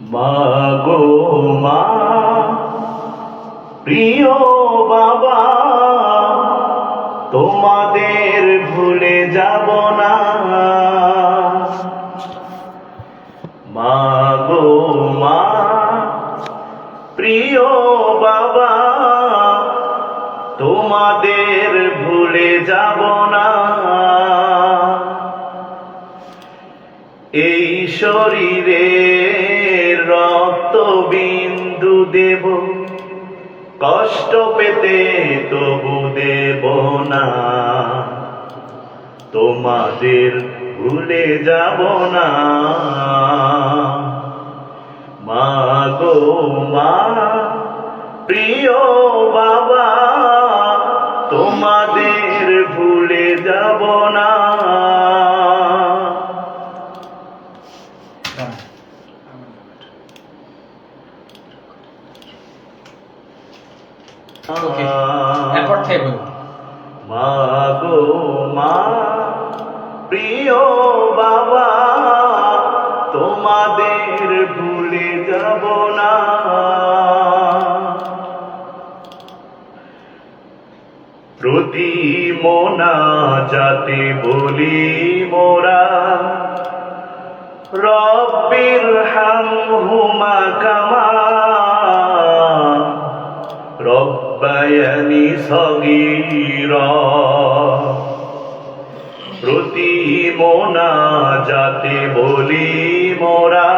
মা গো মা, প্রিয় বাবা, তোমাদের ভুলে যাব না। মা গো মা, প্রিয় বাবা, তোমাদের ভুলে যাব না। এই শরীরে দেব। কষ্ট পেতে তবু দেব না। তোমাদের ভুলে যাব না। মা গো, মা, প্রিয় বাবা ওকে। এরপর থেকে বলুন মা গো মা প্রিয় বাবা তোমাদের ভুলে যাব না। প্রতি মোনা যাতে বলি মোরা রব্বির হামহুমা কামা রব্বায়ানি সগীরা। প্রতি মোনা যাতে বলি মোরা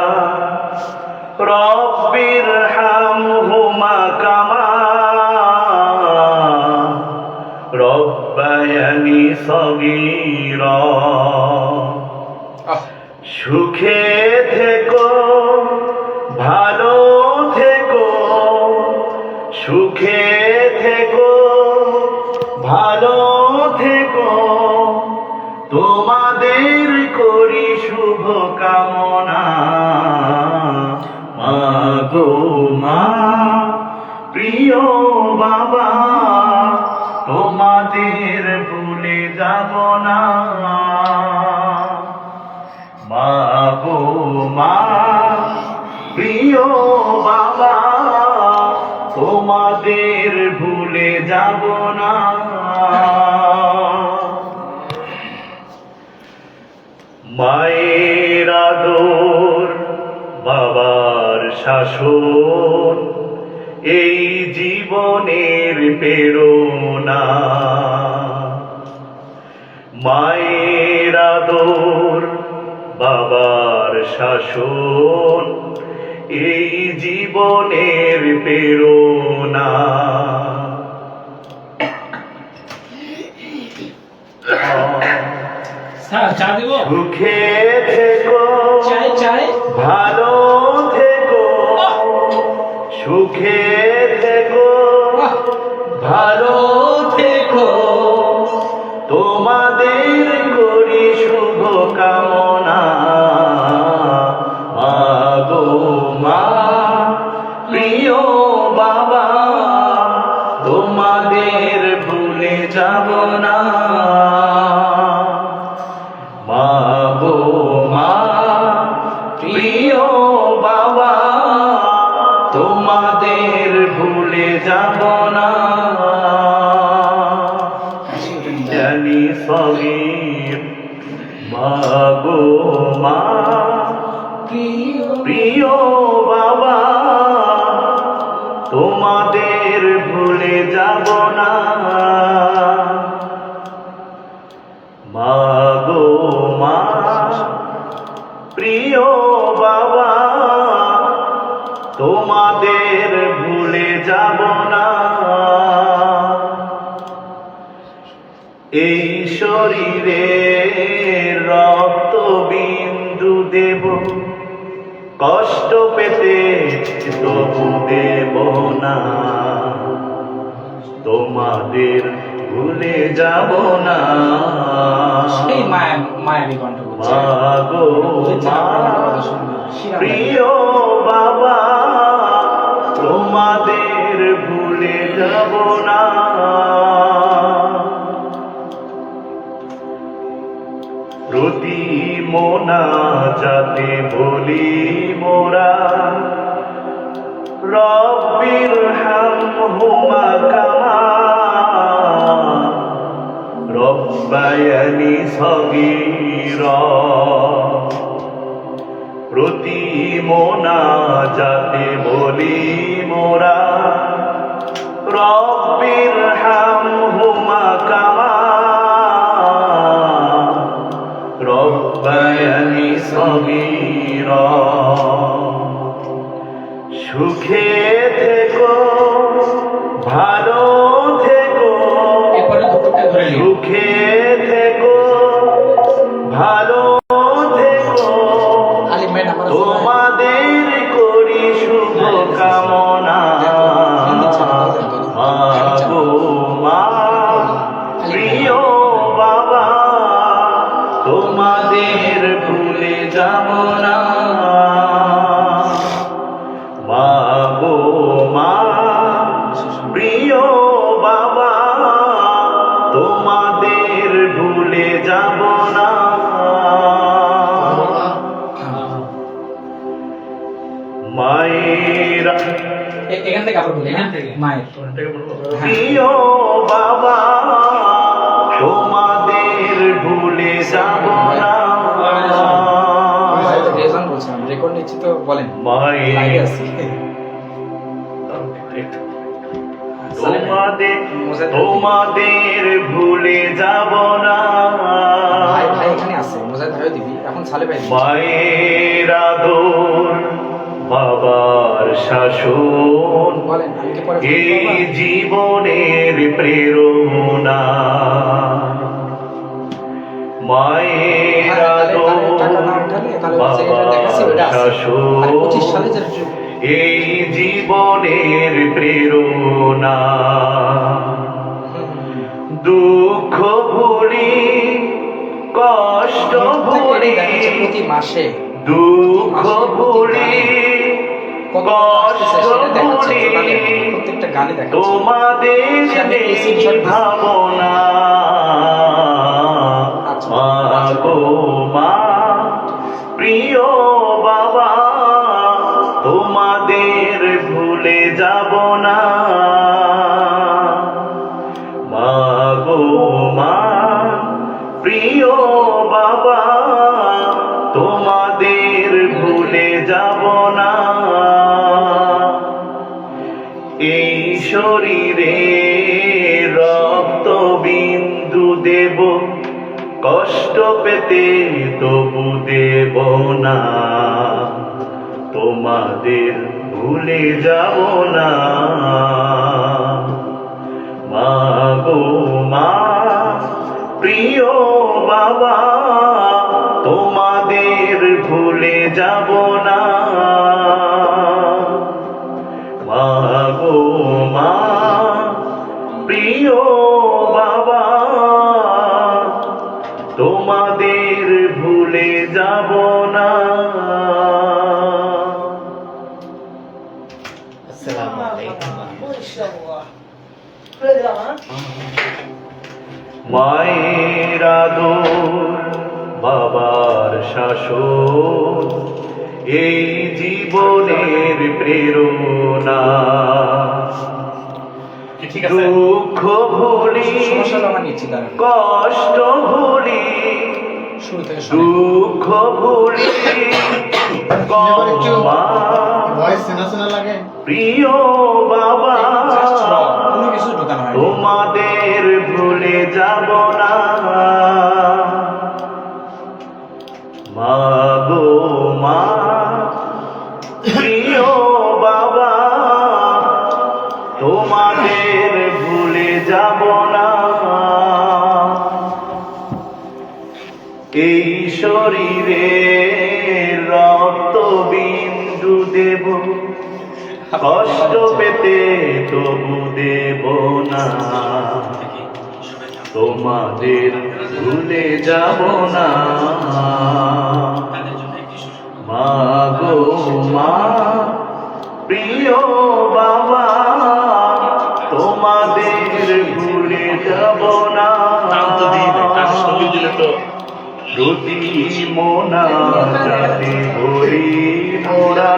রব্বির হামহুমা কামা। রব্বায়ানি সগীরা। সুখে কামনা। মা গো মা, প্রিয় বাবা, তোমাদের ভুলে যাব না। মা গো মা, প্রিয় বাবা, তোমাদের ভুলে যাব না। শাসন এই জীবনের প্রেরণা। মায়ের আদর বাবার শাসন এই জীবনের প্রেরণা। সুখে থেকো ভালো সুখে তোমাদের ভুলে যাব না। এই শরীরে রক্ত বিন্দু দেব কষ্ট পেতে তবু দেব না। তোমাদের ভুলে যাব না। সেই মায়া মায়াবী কণ্ঠ প্রিয় বাবা তোমাদের ভুলে যাব না। প্রতি মোনা যাতে বলি মোরা রবির হাম হুমা কামা, রব্বায়ানি সগির। প্রতি মোনা যাতে যাব না। মাগো মা প্রিয় বাবা তোমাদের ভুলে যাব না। মায়েরা এখান থেকে হ্যাঁ? মায়ের। প্রিয় বাবা তোমাদের ভুলে যাব তোমাদের তোমাদের ভুলে যাব না। ভাই ভাই এখানে আছে। মোজাহিদ ভাইও দিবি। এখন সালে ভাই। মায়ের আদর বাবার শাসন এই জীবনের প্রেরণা। এই জীবনের প্রেরণা। দুঃখ ভুলি কষ্ট দেখাচ্ছে প্রতি মাসে। দুঃখ কত কষ্ট দেখাচ্ছে তোমাদের সাথে যাব না। মা, প্রিয় বাবা, তোমাদের ভুলে যাব না। এই শরীরে রক্ত বিন্দু দেব, কষ্ট পেতে তবু দেব না। তোমাদের ভুলে যাব না। মা গো, মা, প্রিয় বাবা, তোমাদের ভুলে যাব না। মা গো, মা, প্রিয় বাবা, তোমাদের ভুলে যাব না। মায়ের আদর বাবার শাসন এই জীবনের প্রেরণা। দুঃখ ভুলি কষ্ট ভুলি শুরু থেকে দুঃখ ভুলি লাগে। প্রিয় বাবা তোমাদের ভুলে যাব না। কষ্ট পেতে তবু দেব না। তোমাদের ভুলে যাব না। মা গো, মা, প্রিয় বাবা, তোমাদের ভুলে যাব না। যদি মোনা যাতে হরি মোরা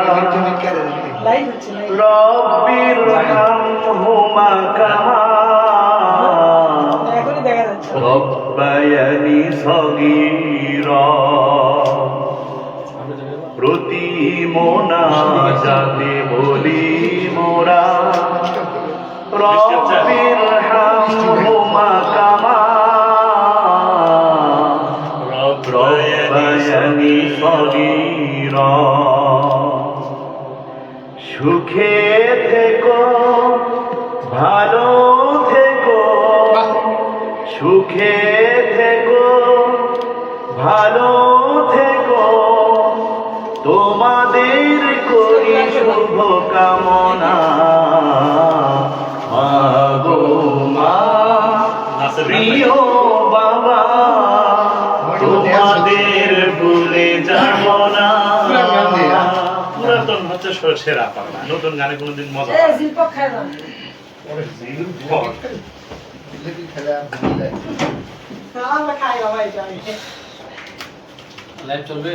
রব্বির হামহুমা কামা। রব্বায়ানি সগীরা। প্রতি মোনা যাতে বলি মোরা। রবির হামহুমা কামা। রব্বায়ানি সগীরা। সুখে থেকো ভালো থেকো। সুখে থেকো ভালো থেকো। তোমাদের করি শুভ কামনা। মা প্রিয় বাবা। হচ্ছে সেরা পারবা নতুন গানে কোনোদিন মজা লাইভ চলবে?